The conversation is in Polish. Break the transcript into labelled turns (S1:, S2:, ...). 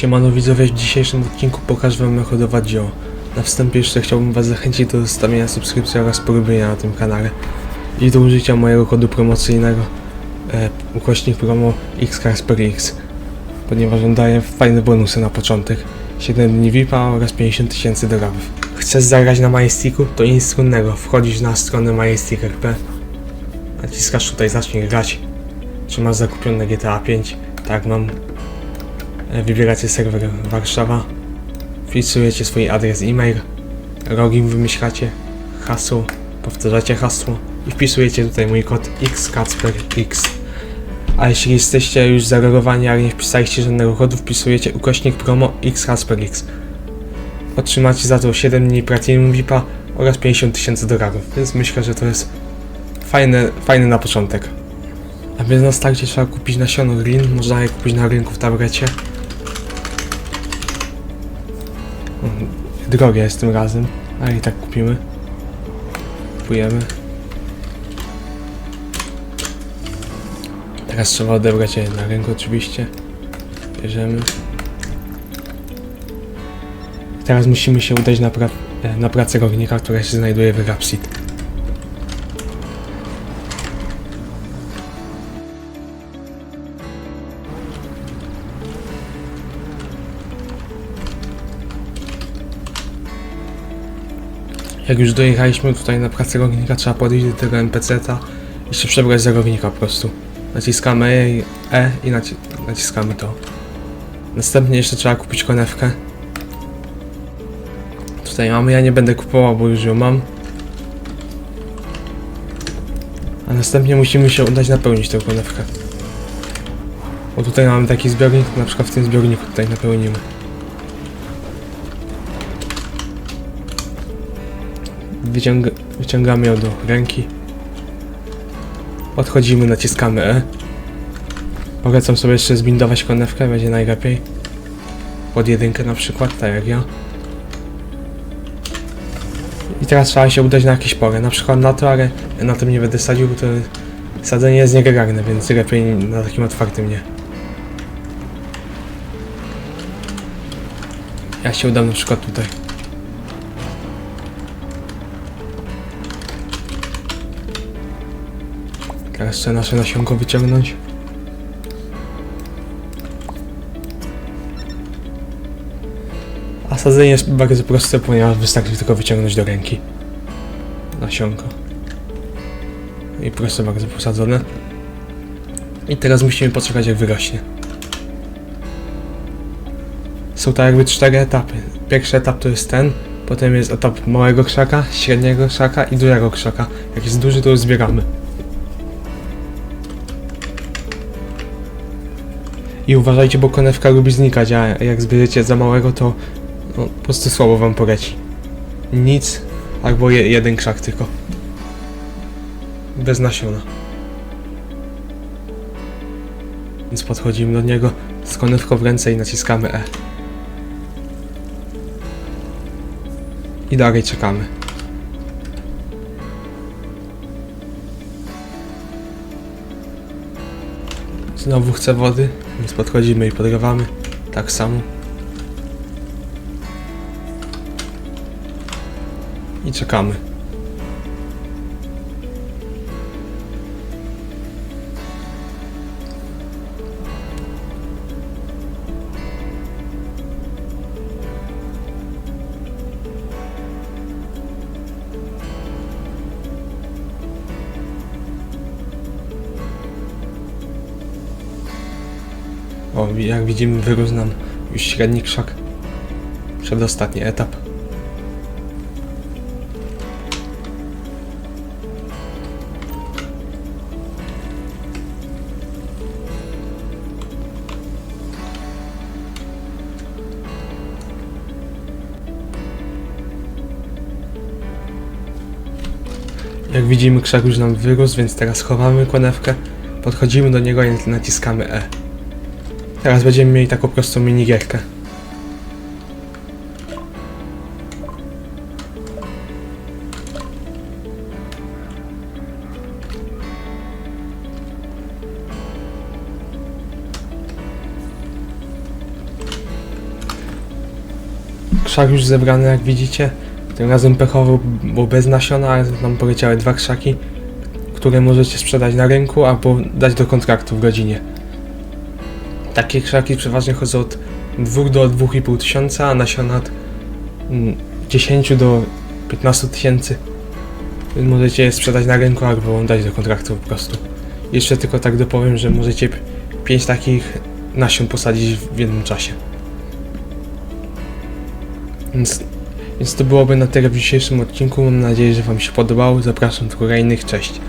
S1: Siemano widzowie, w dzisiejszym odcinku pokażę wam jak hodować dzieło. Na wstępie jeszcze chciałbym was zachęcić do zostawienia subskrypcji oraz polubienia na tym kanale i do użycia mojego kodu promocyjnego e, ukośnik promo xcars ponieważ on daje fajne bonusy na początek 7 dni VIPa oraz 50 tysięcy dolarów. Chcesz zagrać na Majesticku? To nic trudnego, wchodzisz na stronę majestic.rp naciskasz tutaj zacznij grać czy masz zakupione GTA 5 tak mam Wybieracie serwer Warszawa, wpisujecie swój adres e-mail, login wymyślacie, hasło, powtarzacie hasło i wpisujecie tutaj mój kod xkacperx. A jeśli jesteście już zalogowani, ale nie wpisaliście żadnego kodu, wpisujecie ukośnik promo xkacperx. Otrzymacie za to 7 dni Platinum VIPa oraz 50 tysięcy dolarów, więc myślę, że to jest fajne, fajne na początek. A więc na starcie trzeba kupić nasiono glin, można je kupić na rynku w tablecie. Drogie jest tym razem, ale i tak kupimy. Kupujemy. Teraz trzeba odebrać je na rynku oczywiście. Bierzemy. Teraz musimy się udać na, pra na pracę rolnika, która się znajduje w Rapsid. Jak już dojechaliśmy tutaj na pracę rognika, trzeba podejść do tego NPC-ta i się przebrać za rognika po prostu. Naciskamy E i, e i naci naciskamy to. Następnie jeszcze trzeba kupić konewkę. Tutaj mamy, ja nie będę kupował, bo już ją mam. A następnie musimy się udać napełnić tę konewkę. Bo tutaj mamy taki zbiornik, na przykład w tym zbiorniku tutaj napełnimy. Wyciąg wyciągamy ją do ręki. Odchodzimy, naciskamy E. Polecam sobie jeszcze zbindować konewkę, będzie najlepiej. Pod jedynkę na przykład, tak jak ja. I teraz trzeba się udać na jakieś pole, na przykład na to, ale na tym nie będę sadził, bo to sadzenie jest nieregalne, więc lepiej na takim otwartym nie. Ja się udam na przykład tutaj. Teraz trzeba nasze nasionko wyciągnąć. A sadzenie jest bardzo proste, ponieważ wystarczy tylko wyciągnąć do ręki nasionko. I proste bardzo posadzone. I teraz musimy poczekać jak wyrośnie. Są to jakby cztery etapy. Pierwszy etap to jest ten, potem jest etap małego krzaka, średniego krzaka i dużego krzaka. Jak jest duży, to już zbieramy. I uważajcie, bo konewka lubi znikać, a jak zbierzecie za małego, to no, po prostu słabo wam poleci. Nic, albo je, jeden krzak tylko. Bez nasiona. Więc podchodzimy do niego z konewką w ręce i naciskamy E. I dalej czekamy. Znowu chce wody, więc podchodzimy i podgrywamy. Tak samo. I czekamy. Jak widzimy, wyrósł nam już średni krzak. Przedostatni etap. Jak widzimy, krzak już nam wyrósł, więc teraz chowamy konewkę, podchodzimy do niego i naciskamy E. Teraz będziemy mieli taką prostą minigierkę. krzak już zebrany, jak widzicie. Tym razem pechowo, bo bez nasiona, ale nam poleciały dwa krzaki, które możecie sprzedać na rynku albo dać do kontraktu w godzinie. Takie krzaki przeważnie chodzą od 2 do 2,5 tysiąca, a nasiona od mm, 10 do 15 tysięcy. Możecie je sprzedać na rynku albo dać do kontraktu po prostu. Jeszcze tylko tak dopowiem, że możecie 5 takich nasion posadzić w jednym czasie. Więc, więc to byłoby na tyle w dzisiejszym odcinku. Mam nadzieję, że Wam się podobało. Zapraszam do kolejnych. Cześć.